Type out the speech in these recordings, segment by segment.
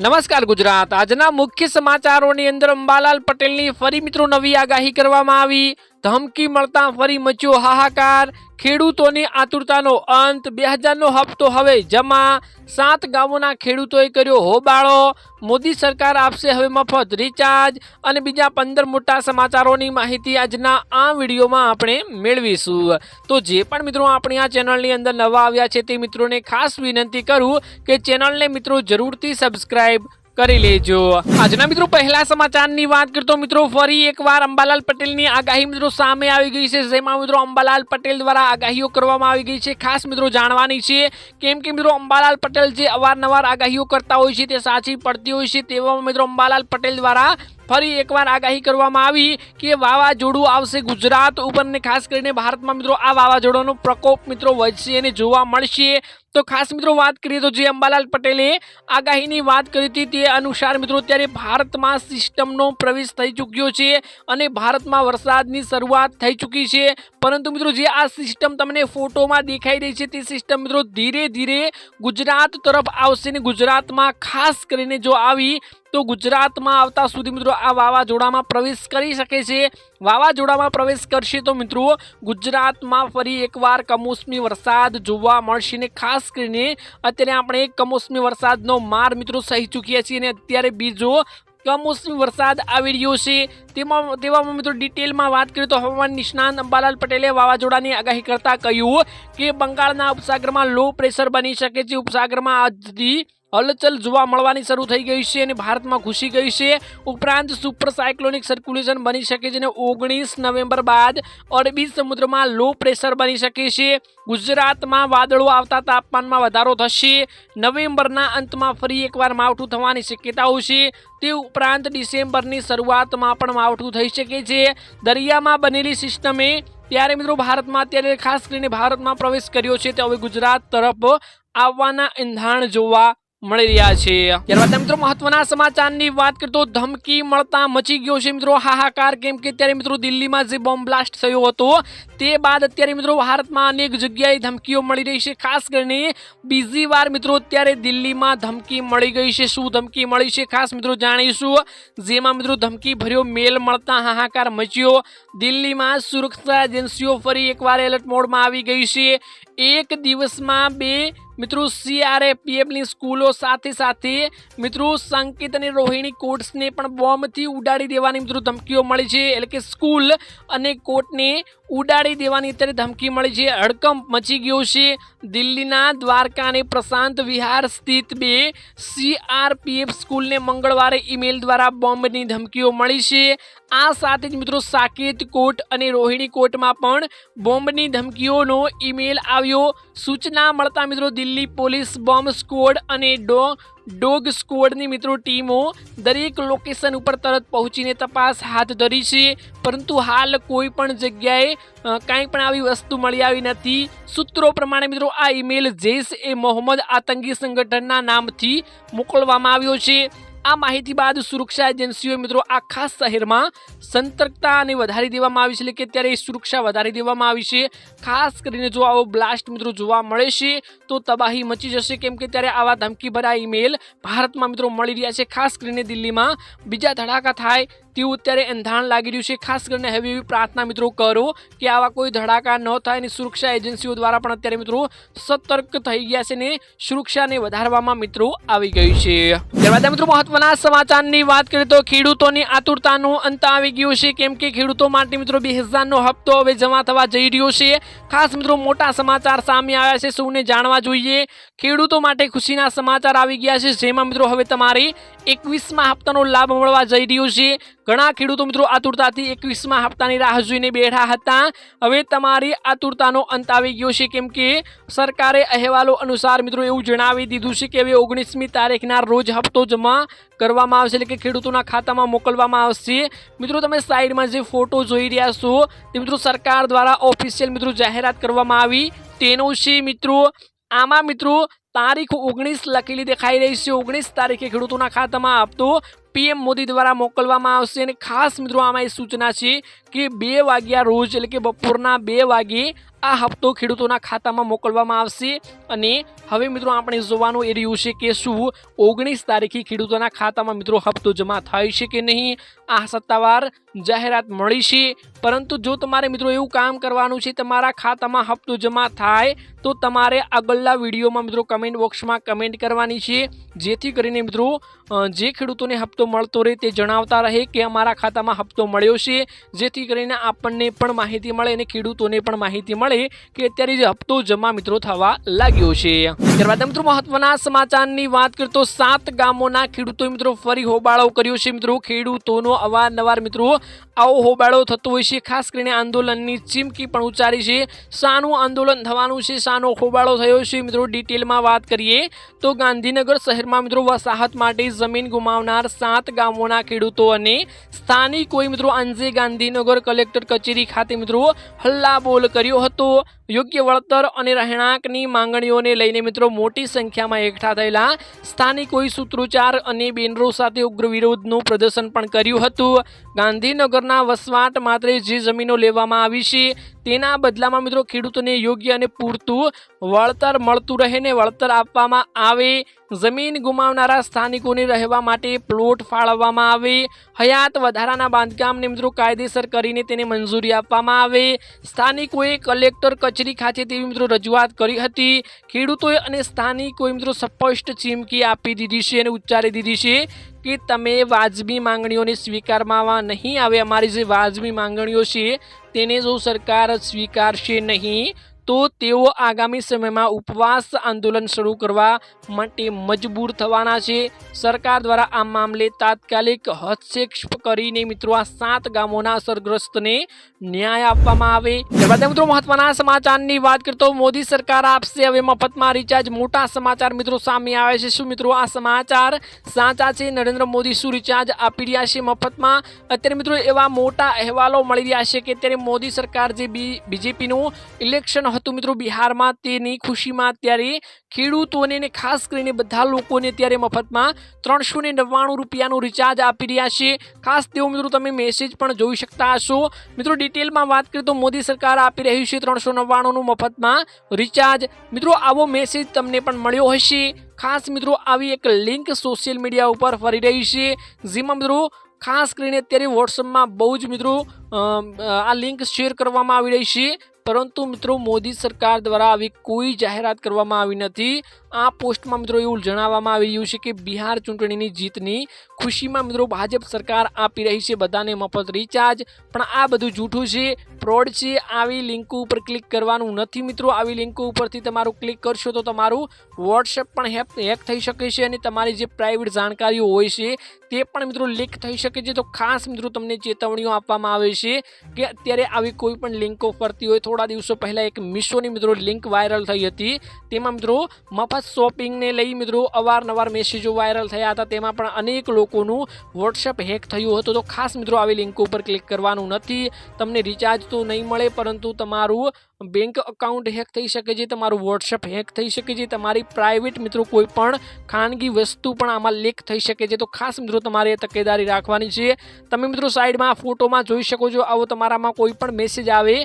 નમસ્કાર ગુજરાત. આજના મુખ્ય સમાચારોની અંદર અંબાલાલ પટેલની ફરી મિત્રો નવી આગાહી કરવામાં આવી. ધમકી મળતા ફરી મચ્યો હાહાકાર. ખેડૂતોની આતુરતાનો અંત. બે હજારનો હપ્તો હવે જમા. સાત ગામોના ખેડૂતોએ કર્યો હોબાળો. મોદી સરકાર આપશે હવે મફત રિચાર્જ. અને બીજા પંદર મોટા સમાચારોની માહિતી આજના આ વિડીયોમાં આપણે મેળવીશું. તો જે પણ મિત્રો આપણી આ ચેનલની અંદર નવા આવ્યા છે તે મિત્રોને ખાસ વિનંતી કરું કે ચેનલને મિત્રો જરૂરથી સબસ્ક્રાઇબ કરી લેજો. આજના મિત્રો, પહેલા સમાચારની વાત કરતો મિત્રો, ફરી એકવાર અંબાલાલ પટેલની આગાહી મિત્રો સામે આવી ગઈ છે, જેમાં મિત્રો અંબાલાલ પટેલ દ્વારા આગાહીઓ કરવામાં આવી ગઈ છે. ખાસ મિત્રો જાણવાની છે, કેમ કે મિત્રો અંબાલાલ પટેલ જે અવારનવાર આગાહીઓ કરતા હોય છે તે સાચી પડતી હોય છે, તેવામાં મિત્રો અંબાલાલ પટેલ દ્વારા ફરી એકવાર આગાહી કરવામાં આવી કે વાવાઝોડું આવશે ગુજરાત ઉપર ને ખાસ કરીને ભારતમાં મિત્રો આ વાવાઝોડાનો પ્રકોપ મિત્રો વધશે અને જોવા મળશે. તો ખાસ મિત્રો વાત કરીએ તો જે અંબાલાલ પટેલે આગાહીની વાત કરી હતી તે અનુસાર મિત્રો ત્યારે ભારતમાં સિસ્ટમનો પ્રવેશ થઈ ચૂક્યો છે અને ભારતમાં વરસાદની શરૂઆત થઈ ચૂકી છે. પરંતુ મિત્રો જે આ સિસ્ટમ તમને ફોટોમાં દેખાઈ રહી છે તે સિસ્ટમ મિત્રો ધીરે ધીરે ગુજરાત તરફ આવશે ને ગુજરાતમાં ખાસ કરીને જો આવી તો ગુજરાતમાં આવતા સુધી મિત્રો આ વાવાઝોડામાં પ્રવેશ કરી શકે છે. વાવાઝોડામાં પ્રવેશ કરશે તો મિત્રો ગુજરાતમાં ફરી એકવાર કમોસમી વરસાદ જોવા મળશે ને ખાસ કરીને અત્યારે આપણે કમોસમી વરસાદનો માર મિત્રો સહી ચૂક્યા છીએ અને અત્યારે બીજો કમોસમી વરસાદ આવી રહ્યો છે. તેમાં તેવામાં મિત્રો ડિટેલમાં વાત કરીએ તો હવામાન નિષ્ણાંત અંબાલાલ પટેલે વાવાઝોડાની આગાહી કરતા કહ્યું કે બંગાળના ઉપસાગરમાં લો પ્રેશર બની શકે છે. ઉપસાગરમાં આજથી હલચલ જોવા મળવાની શરૂ થઈ ગઈ છે અને ભારતમાં ઘૂસી ગઈ છે. ઉપરાંત સુપર સાયક્લોનિક સર્ક્યુલેશન બની શકે છે અને ઓગણીસ નવેમ્બર બાદ અરબી સમુદ્રમાં લો પ્રેશર બની શકે છે. ગુજરાતમાં વાદળો આવતા તાપમાનમાં વધારો થશે. નવેમ્બરના અંતમાં ફરી એકવાર માવઠું થવાની શક્યતાઓ છે. તે ઉપરાંત ડિસેમ્બરની શરૂઆતમાં પણ માવઠું થઈ શકે છે. દરિયામાં બનેલી સિસ્ટમે ત્યારે મિત્રો ભારતમાં અત્યારે ખાસ કરીને ભારતમાં પ્રવેશ કર્યો છે. તે હવે ગુજરાત તરફ આવવાના એંધાણ જોવા મળી રહ્યા છે. ત્યારબાદ મિત્રો મહત્વના સમાચારની વાત કરતો ધમકી મળતા મચી ગયો છે મિત્રો હાહાકાર. કેમ કે ત્યારે મિત્રો દિલ્હીમાં જે બોમ્બ બ્લાસ્ટ થયો હતો, તે બાદ અત્યારે મિત્રો ભારતમાં અનેક જગ્યાએ ધમકીઓ મળી રહી છે. ખાસ કરીને બીજી વાર મિત્રો અત્યારે દિલ્હીમાં ધમકી મળી ગઈ છે. શું ધમકી મળી છે ખાસ મિત્રો જાણીશું. જેમાં મિત્રો ધમકી ભર્યો મેલ મળતા હાહાકાર મચ્યો. દિલ્હીમાં સુરક્ષા એજન્સીઓ ફરી એકવાર એલર્ટ મોડમાં આવી ગઈ છે. એક દિવસમાં બે મિત્રો સીઆરએપીએફની સ્કૂલો સાથે સાથે, મિત્રો, સંકેત અને રોહિણી કોર્ટ્સને પણ બોમ્બથી ઉડાડી દેવાની, મિત્રો, ધમકીઓ મળી છે. એટલે કે સ્કૂલ અને કોર્ટને ઉડાડી દેવાની અત્યારે ધમકી મળી છે. હડકંપ મચી ગયો છે. દિલ્હીના દ્વારકા પ્રશાંત વિહાર સ્થિત બે સીઆરપીએફ સ્કૂલને મંગળવારે ઈમેલ દ્વારા બોમ્બની ધમકીઓ મળી છે. આ સાથે જ મિત્રો સાકેત કોર્ટ અને રોહિણી કોર્ટમાં પણ બોમ્બની ધમકીઓનો ઈમેલ આવ્યો. સૂચના મળતા મિત્રો દિલ્હી પોલીસ બોમ્બ સ્કવોડ અને ડો ડોગ સ્કવોડની મિત્રો ટીમો દરેક લોકેશન ઉપર તરત પહોંચીને તપાસ હાથ ધરી છે. પરંતુ હાલ કોઈ પણ જગ્યાએ કાંઈ પણ આવી વસ્તુ મળી આવી નથી. સૂત્રો પ્રમાણે મિત્રો આ ઈમેલ જૈશ એ મોહમ્મદ આતંકી સંગઠનના નામથી મોકલવામાં આવ્યો છે. આ માહિતી બાદ સુરક્ષા એજન્સીઓએ મિત્રો આખા શહેરમાં સતર્કતા અને વધારી દેવામાં આવી છે. એટલે કે અત્યારે સુરક્ષા વધારી દેવામાં આવી છે. ખાસ કરીને જો આવો બ્લાસ્ટ મિત્રો જોવા મળે છે, તો તબાહી મચી જશે. કેમ કે ત્યારે આવા ધમકીભરા ઈમેલ ભારતમાં મિત્રો મળી રહ્યા છે. ખાસ કરીને દિલ્હીમાં. બીજા ધડાકા થાય તેવું અત્યારે એંધાણ લાગી રહ્યું છે. ખાસ કરીને હવે એવી પ્રાર્થના મિત્રો કરો કે આવા કોઈ ધડાકા ન થાય અને સુરક્ષા એજન્સીઓ દ્વારા પણ અત્યારે મિત્રો સતર્ક થઈ ગયા છે ને સુરક્ષાને વધારવામાં મિત્રો આવી ગયું છે. ત્યારબાદ મિત્રો મહત્વના સમાચારની વાત કરીએ તો ખેડૂતોની આતુરતાનો અંત આવી ગયો છે. કેમ કે ખેડૂતો માટે મિત્રો બે હજારનો હપ્તો હવે જમા થવા જઈ રહ્યો છે. ખાસ મિત્રો મોટા સમાચાર સામે આવ્યા છે. સૌને જાણવા જોઈએ ખેડૂતો માટે ખુશીના સમાચાર આવી ગયા છે. જેમાં મિત્રો હવે તમારે એકવીસમાં હપ્તાનો લાભ મળવા જઈ રહ્યો છે. ઘણા ખેડૂતો મિત્રો આતુરતાથી એકવીસમાં હપ્તાની રાહ જોઈને બેઠા હતા. હવે તમારી આતુરતાનો અંત આવી ગયો છે. કેમ કે સરકારે અહેવાલો અનુસાર મિત્રો એવું જણાવી દીધું છે કે હવે ઓગણીસમી તારીખના રોજ હપ્તો જમા કરવામાં આવશે, એટલે કે ખેડૂતોના ખાતામાં મોકલવામાં આવશે. મિત્રો તમે સાઈડમાં જે ફોટો જોઈ રહ્યા છો, તે મિત્રો સરકાર દ્વારા ઓફિશિયલ મિત્રો જાહેરાત કરવામાં આવી. તેનો છે મિત્રો આમાં મિત્રો, તારીખ ઓગણીસ લખેલી દેખાઈ રહી છે. ઓગણીસ તારીખે ખેડૂતોના ખાતામાં આપતો પીએમ મોદી દ્વારા મોકલવામાં આવશે અને ખાસ મિત્રો, આમાં એ સૂચના છે. કે બે વાગ્યા રોજ એટલે કે બપોરના બે વાગે આ હપ્તો ખેડૂતોના ખાતામાં મોકલવામાં આવશે. અને હવે મિત્રો આપણે જોવાનું એ રહ્યું છે કે શું ઓગણીસ તારીખે ખેડૂતોના ખાતામાં મિત્રો હપ્તો જમા થાય છે કે નહીં? આ સત્તાવાર જાહેરાત મળી છે. પરંતુ જો તમારે મિત્રો એવું કામ કરવાનું છે, તમારા ખાતામાં હપ્તો જમા થાય, તો તમારે આગળના વિડીયોમાં મિત્રો કમેન્ટ બોક્સમાં કમેન્ટ કરવાની છે. જેથી કરીને મિત્રો જે ખેડૂતોને હપ્તો મળતો રહે તે જણાવતા રહે કે અમારા ખાતામાં હપ્તો મળ્યો છે. જેથી કરીને આપણને પણ માહિતી મળે અને ખેડૂતોને પણ માહિતી મળે કે અત્યારે જે હપ્તો જમા મિત્રો થવા લાગ્યો છે. ત્યારબાદ મિત્રો મહત્વના સમાચારની વાત કરતો સાત ગામોના ખેડૂતો મિત્રો ફરી હોબાળો કર્યો છે. મિત્રો ખેડૂતોનો અવારનવાર મિત્રો આવો હોબાળો થતો હોય છે. ખાસ કરીને આંદોલનની ચીમકી પણ ઉચ્ચારી છે. શાનું આંદોલન થવાનું છે. શાનો હોબાળો થયો છે. મિત્રો, ડિટેલમાં વાત કરીએ તો ગાંધીનગર શહેરમાં મિત્રો વસાહત માટે જમીન ગુમાવનાર સાત ગામોના ખેડૂતો અને સ્થાનિકોએ મિત્રો અંજે ગાંધીનગર કલેક્ટર કચેરી ખાતે મિત્રો હલ્લાબોલ કર્યો હતો. યોગ્ય વળતર અને રહેણાંકની માંગણીઓને લઈને મિત્રો મોટી સંખ્યામાં એકઠા થયેલા સ્થાનિકોએ સૂત્રોચ્ચાર અને બેનરો સાથે ઉગ્ર વિરોધનું પ્રદર્શન પણ કર્યું હતું. ગાંધીનગરના વસવાટ માત્ર જે જમીનો લેવામાં આવી છે તેના બદલામાં મિત્રો ખેડૂતોને યોગ્ય અને પૂરતું વળતર મળતું રહે ને વળતર આપવામાં આવે. જમીન ગુમાવનારા સ્થાનિકોને રહેવા માટે પ્લોટ ફાળવવામાં આવે. હયાત વધારાના બાંધકામને મિત્રો કાયદેસર કરીને તેને મંજૂરી આપવામાં આવે. સ્થાનિકોએ કલેક્ટર કચેરી ખાતે તેવી મિત્રો રજૂઆત કરી હતી. ખેડૂતોએ અને સ્થાનિકોએ મિત્રો સ્પષ્ટ ચીમકી આપી દીધી છે અને ઉચ્ચારી દીધી છે. કે તમે વાજબી માંગણીઓને સ્વીકારવામાં નહીં આવે. અમારી જે વાજબી માંગણીઓ છે, તેને જો સરકાર સ્વીકારશે નહીં તો તેઓ આગામી સમયમાં ઉપવાસ આંદોલન શરૂ કરવા માટે મજબૂર થવાના છે. સરકાર દ્વારા આ મામલે તાત્કાલિક હસ્તક્ષેપ કરીને મિત્રો આ સાત ગામોના અસરગ્રસ્તને ન્યાય આપવામાં આવે. ત્યારબાદ મિત્રો મહત્વના સમાચારની વાત કરતો મોદી સરકાર આપશે. હવે મફતમાં રિચાર્જ મોટા સમાચાર મિત્રો સામે આવે છે. શું મિત્રો આ સમાચાર સાચા છે? નરેન્દ્ર મોદી શું રિચાર્જ આપી રહ્યા છે મફતમાં? અત્યારે મિત્રો એવા મોટા અહેવાલો મળી રહ્યા છે કે અત્યારે મોદી સરકાર જે બીજેપીનું ઇલેક્શન હતું મિત્રો બિહારમાં તેની ખુશીમાં અત્યારે ખેડૂતોને ને ખાસ કરીને બધા લોકોને અત્યારે મફતમાં ત્રણસો ને નવ્વાણું રૂપિયાનું રિચાર્જ આપી રહ્યા છે. ખાસ તેઓ મિત્રો તમે મેસેજ પણ જોઈ શકતા હશો. મિત્રો ડિટેલમાં વાત કરીએ તો મોદી સરકાર આપી રહી છે ત્રણસો નવ્વાણુંનું મફતમાં રિચાર્જ મિત્રો આવો મેસેજ તમને પણ મળ્યો હશે. ખાસ મિત્રો આવી એક લિંક સોશિયલ મીડિયા ઉપર ફરી રહી છે. જેમાં મિત્રો ખાસ કરીને અત્યારે વોટ્સઅપમાં બહુ જ મિત્રો આ લિંક શેર કરવામાં આવી રહી છે. પરંતુ મિત્રો, મોદી સરકાર દ્વારા આવી કોઈ જાહેરાત કરવામાં આવી નથી. આ પોસ્ટમાં મિત્રો એવું જણાવવામાં આવી રહ્યું છે કે બિહાર ચૂંટણીની જીતની ખુશીમાં મિત્રો ભાજપ સરકાર આપી રહી છે બધાને મફત રિચાર્જ પણ આ બધું જૂઠું છે. ફ્રોડ છે આવી લિંક ઉપર ક્લિક કરવાનું નથી મિત્રો. આવી લિંક ઉપરથી તમારું ક્લિક કરશો તો તમારું વોટ્સએપ પણ હેક થઈ શકે છે અને તમારી જે પ્રાઇવેટ જાણકારીઓ હોય છે તે પણ મિત્રો લીક થઈ શકે છે. તો ખાસ મિત્રો તમને ચેતવણીઓ આપવામાં આવે છે કે અત્યારે આવી કોઈ પણ લિંકો ફરતી હોય. થોડા દિવસો પહેલાં એક મીશોની મિત્રો લિંક વાયરલ થઈ હતી. તેમાં મિત્રો મફત શોપિંગને લઈ મિત્રો અવારનવાર મેસેજો વાયરલ થયા હતા. તેમાં પણ અનેક લોકોનું વોટ્સએપ હેક થયું હતું. તો ખાસ મિત્રો આવી લિંક ઉપર ક્લિક કરવાનું નથી. તમને રિચાર્જ તો નહીં મળે, પરંતુ તમારું બેંક અકાઉન્ટ હેક થઈ શકે છે, તમારું વોટ્સએપ હેક થઈ શકે છે, તમારી પ્રાઇવેટ મિત્રો કોઈ પણ ખાનગી વસ્તુ પણ આમાં લીક થઈ શકે છે. તો ખાસ મિત્રો, તમારે તકેદારી રાખવાની છે. તમે મિત્રો સાઈડમાં ફોટોમાં જોઈ શકો છો, આવો તમારામાં કોઈ પણ મેસેજ આવે.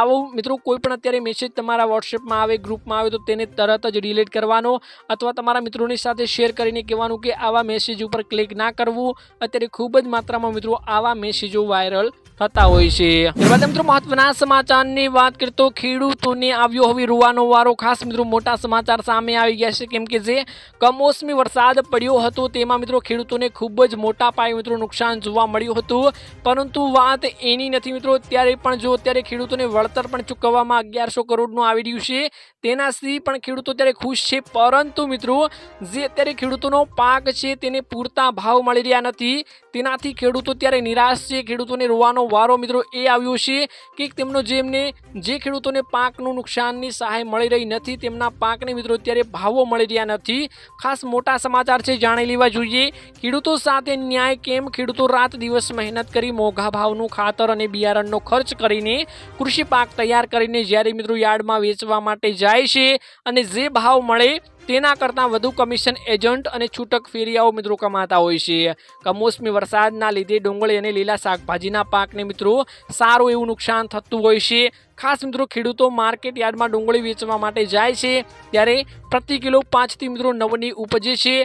આવો મિત્રો, કોઈ પણ અત્યારે મેસેજ તમારા વોટ્સએપમાં આવે ગ્રુપમાં આવે, તો તેને તરત જ ડિલીટ કરવાનો અથવા તમારા મિત્રોની સાથે શેર કરીને કહેવાનું કે આવા મેસેજ ઉપર ક્લિક ના કરવું. અત્યારે ખૂબ જ માત્રામાં મિત્રો આવા મેસેજો વાયરલ થતા હોય છે. ત્યારબાદ મિત્રો મહત્વના સમાચારની વાત કરીએ તો ખેડૂતોને આવ્યો હવે રૂવાનો વારો. ખાસ મિત્રો મોટા સમાચાર સામે આવી ગયા છે, કેમ કે જે કમોસમી વરસાદ પડ્યો હતો તેમાં મિત્રો ખેડૂતોને ખૂબ જ મોટા પાયે મિત્રો નુકસાન જોવા મળ્યું હતું. પરંતુ વાત એની નથી મિત્રો, અત્યારે પણ જો અત્યારે ખેડૂતોને વળતર પણ ચૂકવવામાં અગિયારસો કરોડનું આવી રહ્યું છે, તેનાથી પણ ખેડૂતો અત્યારે ખુશ છે. પરંતુ મિત્રો જે અત્યારે ખેડૂતોનો પાક છે, તેને પૂરતા ભાવ મળી રહ્યા નથી. તેનાથી ખેડૂતો ત્યારે નિરાશ છે. ખેડૂતોને રોવાનો વારો મિત્રો એ આવ્યો છે કે તેમનો જેમને, જે ખેડૂતોને પાકનું નુકસાનની સહાય મળી રહી નથી, તેમના પાકને મિત્રો અત્યારે ભાવો મળી રહ્યા નથી. ખાસ મોટા સમાચાર છે, જાણી લેવા જોઈએ. ખેડૂતો સાથે ન્યાય કેમ? ખેડૂતો રાત દિવસ મહેનત કરી મોંઘા ભાવનું ખાતર અને બિયારણનો ખર્ચ કરીને કૃષિ પાક તૈયાર કરીને જ્યારે મિત્રો યાર્ડમાં વેચવા માટે જાય છે અને જે ભાવ મળે તેના કરતાં વધુ કમિશન એજન્ટ અને છૂટક ફેરિયાઓ મિત્રો કમાતા હોય છે. કમોસમી વરસાદના લીધે ડુંગળી અને લીલા શાકભાજીના પાકને મિત્રો સારું એવું નુકસાન થતું હોય છે. ખાસ મિત્રો ખેડૂતો માર્કેટ યાર્ડમાં ડુંગળી વેચવા માટે જાય છે ત્યારે પ્રતિ કિલો પાંચથી મિત્રો નવની ઉપજે છે.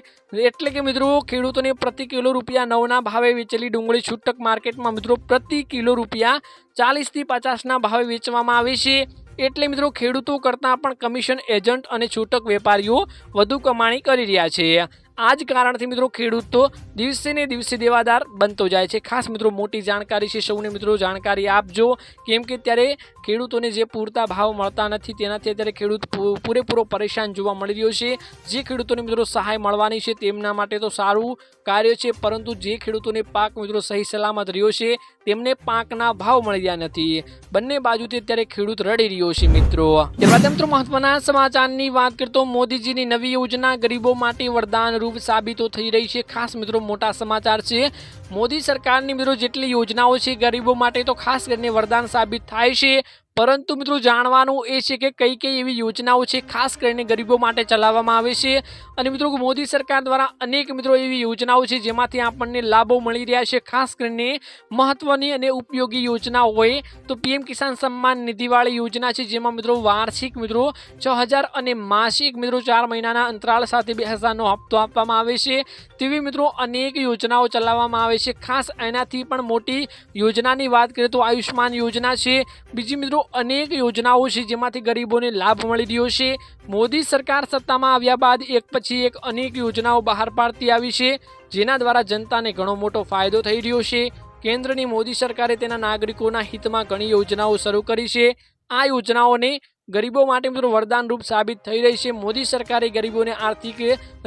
એટલે કે મિત્રો ખેડૂતોને પ્રતિ કિલો રૂપિયા નવના ભાવે વેચેલી ડુંગળી છૂટક માર્કેટમાં મિત્રો પ્રતિ કિલો રૂપિયા ચાલીસથી પચાસના ભાવે વેચવામાં આવે છે. એટલે મિત્રો ખેડૂતો કરતાં પણ કમિશન એજન્ટ અને છૂટક વેપારીઓ વધુ કમાણી કરી રહ્યા છે. આ જ કારણથી મિત્રો ખેડૂતો દિવસે ને દિવસે દેવાદાર બનતો જાય છે. ખાસ મિત્રો મોટી જાણકારી છે, સૌને મિત્રો જાણકારી આપજો. કેમ કે ત્યારે ખેડૂતોને જે પૂરતા ભાવ મળતા નથી, તેનાથી અત્યારે ખેડૂત પૂરેપૂરો પરેશાન જોવા મળી રહ્યો છે. જે ખેડૂતોને મિત્રો સહાય મળવાની છે, તેમના માટે તો સારું કાર્ય છે, પરંતુ જે ખેડૂતોને પાક મિત્રો સહી સલામત રહ્યો છે, તેમને પાકના ભાવ મળી રહ્યા નથી. બંને બાજુથી અત્યારે ખેડૂત રડી રહ્યો છે મિત્રો. ત્યારબાદ મિત્રો મહત્વના સમાચારની વાત કરતો મોદીજીની નવી યોજના ગરીબો માટે વરદાનરૂપ સાબિતો થઈ રહી છે. ખાસ મિત્રો, મોટા સમાચાર છે. મોદી સરકારની મિત્રો જેટલી યોજનાઓ છે ગરીબો માટે, તો ખાસ કરીને વરદાન સાબિત થાય છે. પરંતુ મિત્રો જાણવાનું એ છે કે કઈ કઈ એવી યોજનાઓ છે, ખાસ કરીને ગરીબો માટે ચલાવવામાં આવે છે. અને મિત્રો મોદી સરકાર દ્વારા અનેક મિત્રો એવી યોજનાઓ છે, જેમાંથી આપણને લાભો મળી રહ્યા છે. ખાસ કરીને મહત્વની અને ઉપયોગી યોજના હોય તો પીએમ કિસાન સન્માન નિધિવાળી યોજના છે, જેમાં મિત્રો વાર્ષિક મિત્રો છ અને માસિક મિત્રો ચાર મહિનાના અંતરાળ સાથે બે હજારનો હપ્તો આપવામાં આવે છે. તેવી મિત્રો અનેક યોજનાઓ ચલાવવામાં આવે છે. ખાસ એનાથી પણ મોટી યોજનાની વાત કરીએ તો આયુષ્યમાન યોજના છે. બીજી મિત્રો અનેક યોજનાઓ છે જેમાંથી ગરીબોને લાભ મળી રહ્યો છે. મોદી સરકાર સત્તામાં આવ્યા બાદ એક પછી એક અનેક યોજનાઓ બહાર પાડતી આવી છે, જેના દ્વારા જનતાને ઘણો મોટો ફાયદો થઈ રહ્યો છે. કેન્દ્રની મોદી સરકારે તેના નાગરિકોના હિતમાં ઘણી યોજનાઓ શરૂ કરી છે. આ યોજનાઓને ગરીબો માટે મિત્રો વરદાનરૂપ સાબિત થઈ રહી છે. મોદી સરકારે ગરીબોને આર્થિક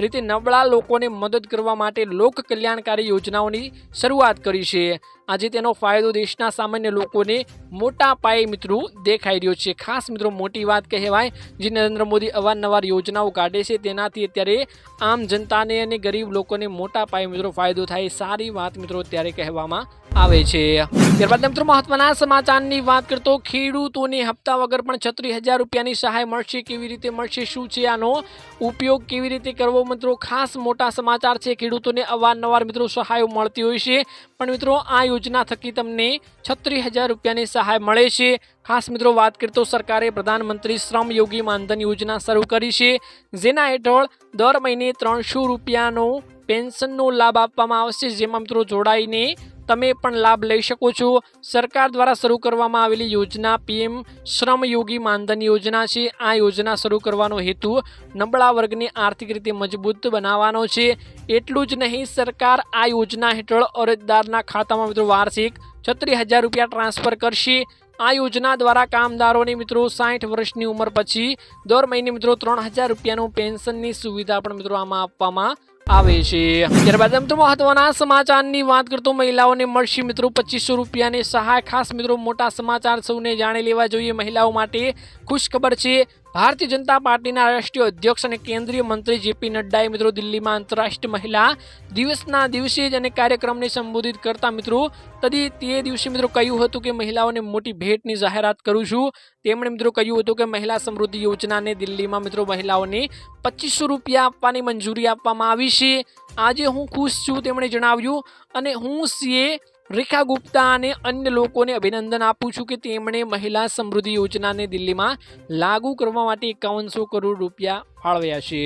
રીતે નબળા લોકોને મદદ કરવા માટે લોક કલ્યાણકારી યોજનાઓની શરૂઆત કરી છે. આજે તેનો ફાયદો દેશના સામાન્ય લોકોને મોટા પાયે મિત્રો દેખાઈ રહ્યો છે. ખાસ મિત્રો મોટી વાત કહેવાય, જે નરેન્દ્ર મોદી અવારનવાર યોજનાઓ કાઢે છે. તેનાથી અત્યારે આમ જનતાને અને ગરીબ લોકોને મોટા પાયે મિત્રો ફાયદો થાય. સારી વાત મિત્રો અત્યારે કહેવામાં આવે છે. ત્યારબાદ મિત્રો મહત્વના સમાચારની વાત કરતો ખેડૂતોને હપ્તા વગર પણ છત્રીસ હજાર રૂપિયાની સહાય મળશે. કેવી રીતે મળશે? શું છે આનો ઉપયોગ? કેવી રીતે કરવો? મિત્રો ખાસ મોટા સમાચાર છે. ખેડૂતોને અવારનવાર મિત્રો સહાયો મળતી હોય છે. પણ મિત્રો આ યોજના થકી તમને છત્રીસ હજાર રૂપિયાની સહાય મળે છે. ખાસ મિત્રો વાત કરીએ તો સરકારે પ્રધાનમંત્રી શ્રમ યોગી માનધન યોજના શરૂ કરી છે. જેના હેઠળ દર મહિને ત્રણસો રૂપિયાનો પેન્શનનો લાભ આપવામાં આવશે. જેમાં મિત્રો જોડાઈને તમે પણ લાભ લઈ શકો છો. સરકાર દ્વારા શરૂ કરવામાં આવેલી યોજના પીએમ શ્રમયોગી માનધન યોજના છે. આ યોજના શરૂ કરવાનો હેતુ નબળા વર્ગને આર્થિક રીતે મજબૂત બનાવવાનો છે. એટલું જ નહીં, સરકાર આ યોજના હેઠળ અરજદારના ખાતામાં મિત્રો વાર્ષિક છત્રીસ હજાર રૂપિયા ટ્રાન્સફર કરશે. આ યોજના દ્વારા કામદારોને મિત્રો સાઠ વર્ષની ઉંમર પછી દર મહિને મિત્રો ત્રણ હજાર રૂપિયાનું પેન્શનની સુવિધા પણ મિત્રો આમાં આપવામાં આવે છે. ત્યારબાદ તો મહત્વના સમાચારની વાત કરતો મહિલાઓને મળશે મિત્રો પચીસો રૂપિયાની સહાય. ખાસ મિત્રો મોટા સમાચાર સૌને જાણી લેવા જોઈએ મહિલાઓ માટે. ખુશ ખબર છે ભારતીય જનતા પાર્ટીના રાષ્ટ્રીય અધ્યક્ષ અને કેન્દ્રીય મંત્રી જેપી નડ્ડાએ મિત્રો દિલ્હીમાં આંતરરાષ્ટ્રીય મહિલા દિવસના દિવસે જ અને કાર્યક્રમને સંબોધિત કરતા મિત્રો તદી તે દિવસે મિત્રો કહ્યું હતું કે મહિલાઓને મોટી ભેટની જાહેરાત કરું છું. તેમણે મિત્રો કહ્યું હતું કે મહિલા સમૃદ્ધિ યોજનાને દિલ્હીમાં મિત્રો મહિલાઓને પચીસો રૂપિયા આપવાની મંજૂરી આપવામાં આવી છે. આજે હું ખુશ છું, તેમણે જણાવ્યું. અને હું સીએ રેખા ગુપ્તા અને અન્ય લોકોને અભિનંદન આપું છું કે તેમણે મહિલા સમૃદ્ધિ યોજનાને દિલ્હીમાં લાગુ કરવા માટે એકાવનસો કરોડ રૂપિયા ફાળવ્યા છે.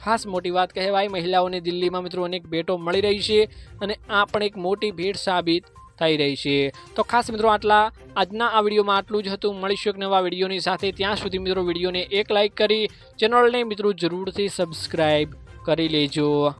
ખાસ મોટી વાત કહેવાય, મહિલાઓને દિલ્હીમાં મિત્રો અનેક ભેટો મળી રહી છે અને આ પણ એક મોટી ભેટ સાબિત થઈ રહી છે. તો ખાસ મિત્રો આટલા, આજના આ વિડીયોમાં આટલું જ હતું. મળીશું એક નવા વિડીયોની સાથે. ત્યાં સુધી મિત્રો વિડીયોને એક લાઇક કરી, ચેનલને મિત્રો જરૂરથી સબસ્ક્રાઈબ કરી લેજો.